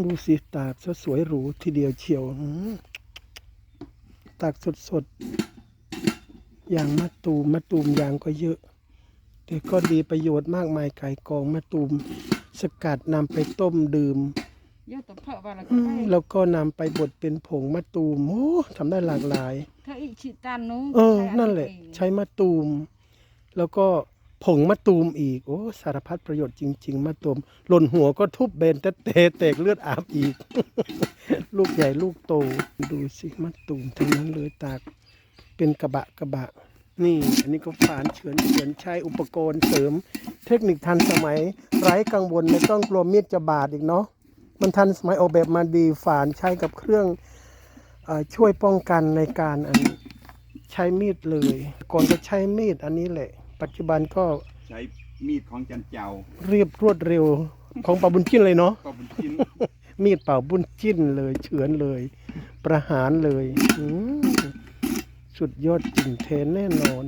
ดูสิตากซะสวยหรูทีเดียวเชียวอืมตากสดๆอย่างมะตูมมะตูมยางก็เยอะ แต่ก็ดีประโยชน์มากมายไก่กองมะตูม สกัดนำไปต้มดื่มเยอะแต่เพาะว่าเราอืก็มได้แล้วก็นำไปบดเป็นผงมะตูมโอ้ทำได้หลากหลายถ้าอีกชิตันนู้นเออใช้นั่นแหละเองใช้มะตูม แล้วก็ ผงมะตูมอีก โอ้ สารพัดประโยชน์จริง ๆมะตูมหล่นหัวก็ทุบเบนแต่เตะแตกเลือดอาบอีก ลูกใหญ่ลูกโต ดูสิมะตูมทั้งนั้นเลยตาก เป็นกระบะกระบะ นี่ อันนี้ก็ฝานเฉือนเฉือนใช้อุปกรณ์เสริม เทคนิคทันสมัย ไร้กังวลไม่ต้องกลัวมีดจะบาดอีกเนาะมันทันสมัยออกแบบมาดีฝานใช้กับเครื่องอช่วยป้องกันในการอันใช้มีดเลยก่อนก็ใช้มีดอันนี้แหละ ปัจจุบันก็ใช้มีดของจันเจ้าเรียบรวดเร็วของป่าบุญจิ้นเลยเนาะก็เป็นชิ้นมีดเป่าบุญจิ้นเลยเฉือนเลย ประหารเลยอืมสุดยอดจริงเทนแน่นอน